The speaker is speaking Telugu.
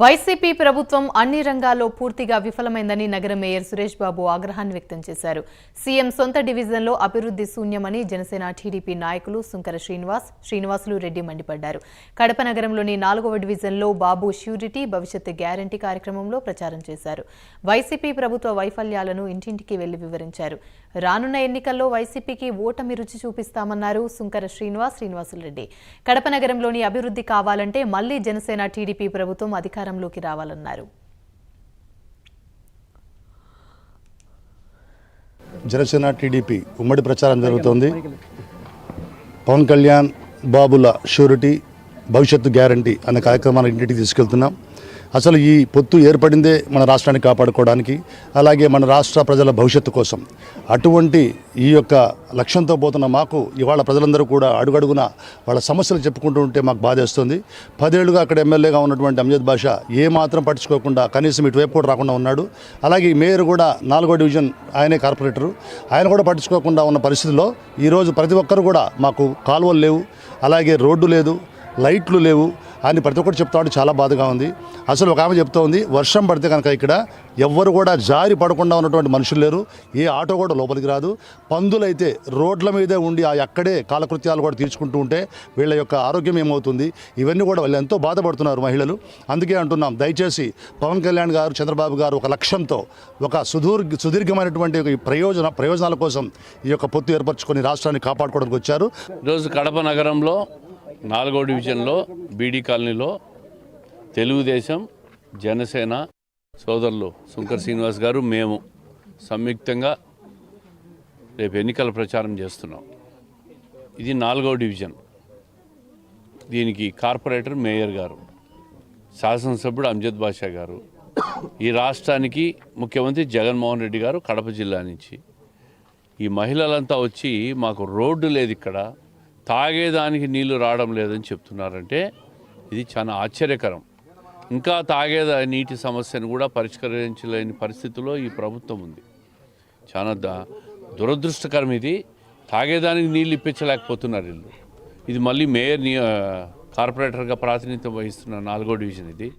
వైసీపీ ప్రభుత్వం అన్ని రంగాల్లో పూర్తిగా విఫలమైందని నగర మేయర్ సురేష్ బాబు ఆగ్రహాన్ని వ్యక్తం చేశారు. సీఎం సొంత డివిజన్లో అభివృద్ధి శూన్యమని జనసేన టీడీపీ నాయకులు సుంకర శ్రీనివాస్ శ్రీనివాసులు రెడ్డి మండిపడ్డారు. కడప నగరంలోని నాలుగవ డివిజన్లో బాబు ష్యూరిటీ భవిష్యత్ గ్యారంటీ కార్యక్రమంలో ప్రచారం చేశారు. వైసీపీ ప్రభుత్వ వైఫల్యాలను ఇంటింటికి వెళ్ళి వివరించారు. రానున్న ఎన్నికల్లో వైసీపీకి ఓటమి రుచి చూపిస్తామన్నారు సుంకర శ్రీనివాస్ శ్రీనివాసులరెడ్డి కడప నగరంలోని అభివృద్ధి కావాలంటే మళ్ళీ జనసేన టీడీపీ ప్రభుత్వం అధికారంలోకి రావాలన్నారు. జనసేన టీడీపీ ఉమ్మడి ప్రచారం జరుగుతోంది. పవన్ కళ్యాణ్ బాబుల షూరిటీ భవిష్యత్తు గ్యారంటీ అనే కార్యక్రమాన్ని ఇంటికి తీసుకెళ్తున్నాం. అసలు ఈ పొత్తు ఏర్పడిందే మన రాష్ట్రాన్ని కాపాడుకోవడానికి అలాగే మన రాష్ట్ర ప్రజల భవిష్యత్తు కోసం. అటువంటి ఈ యొక్క లక్ష్యంతో పోతున్న మాకు ఇవాళ ప్రజలందరూ కూడా అడుగడుగున వాళ్ళ సమస్యలు చెప్పుకుంటూ ఉంటే మాకు బాధేస్తుంది. పదేళ్ళుగా అక్కడ ఎమ్మెల్యేగా ఉన్నటువంటి అంజద్ బాషా ఏ మాత్రం పట్టించుకోకుండా కనీసం ఇటువైపు కూడా రాకుండా ఉన్నాడు. అలాగే మేయర్ కూడా నాలుగో డివిజన్ ఆయనే కార్పొరేటరు. ఆయన కూడా పట్టించుకోకుండా ఉన్న పరిస్థితిలో ఈరోజు ప్రతి ఒక్కరు కూడా మాకు కాలువలు లేవు అలాగే రోడ్డు లేదు లైట్లు లేవు. అని ప్రతి ఒక్కరు చెప్తాడు చాలా బాధగా ఉంది. అసలు ఒక ఆమె చెప్తోంది వర్షం పడితే కనుక ఇక్కడ ఎవ్వరు కూడా జారి పడకుండా ఉన్నటువంటి మనుషులు లేరు ఏ ఆటో కూడా లోపలికి రాదు. పందులైతే రోడ్ల మీదే ఉండి ఆ అక్కడే కాలకృత్యాలు కూడా తీర్చుకుంటూ ఉంటే వీళ్ళ యొక్క ఆరోగ్యం ఏమవుతుంది? ఇవన్నీ కూడా వాళ్ళు ఎంతో బాధపడుతున్నారు మహిళలు. అందుకే అంటున్నాం దయచేసి పవన్ కళ్యాణ్ గారు చంద్రబాబు గారు ఒక లక్ష్యంతో ఒక సుదీర్ఘ సుదీర్ఘమైనటువంటి ప్రయోజన ప్రయోజనాల కోసం ఈ యొక్క పొత్తు ఏర్పరచుకొని రాష్ట్రాన్ని కాపాడుకోవడానికి వచ్చారు. ఈరోజు కడప నగరంలో నాలుగో డివిజన్లో బీడీ కాలనీలో తెలుగుదేశం జనసేన సోదరులు శంకర్ శ్రీనివాస్ గారు మేము సంయుక్తంగా రేపు ఎన్నికల ప్రచారం చేస్తున్నాం. ఇది నాలుగో డివిజన్. దీనికి కార్పొరేటర్ మేయర్ గారు శాసనసభ్యుడు అంజద్ బాషా గారు ఈ రాష్ట్రానికి ముఖ్యమంత్రి జగన్మోహన్ రెడ్డి గారు కడప జిల్లా నుంచి. ఈ మహిళలంతా వచ్చి మాకు రోడ్డు లేదు ఇక్కడ. తాగేదానికి నీళ్ళు రావడం లేదని చెప్తున్నారంటే ఇది చాలా ఆశ్చర్యకరం. ఇంకా తాగేదా నీటి సమస్యను కూడా పరిష్కరించలేని పరిస్థితిలో ఈ ప్రభుత్వం ఉంది. చాలా ద దురదృష్టకరం ఇది. తాగేదానికి నీళ్ళు ఇప్పించలేకపోతున్నారు వీళ్ళు. ఇది మళ్ళీ మేయర్ కార్పొరేటర్గా ప్రాతినిధ్యం వహిస్తున్న నాలుగో డివిజన్ ఇది.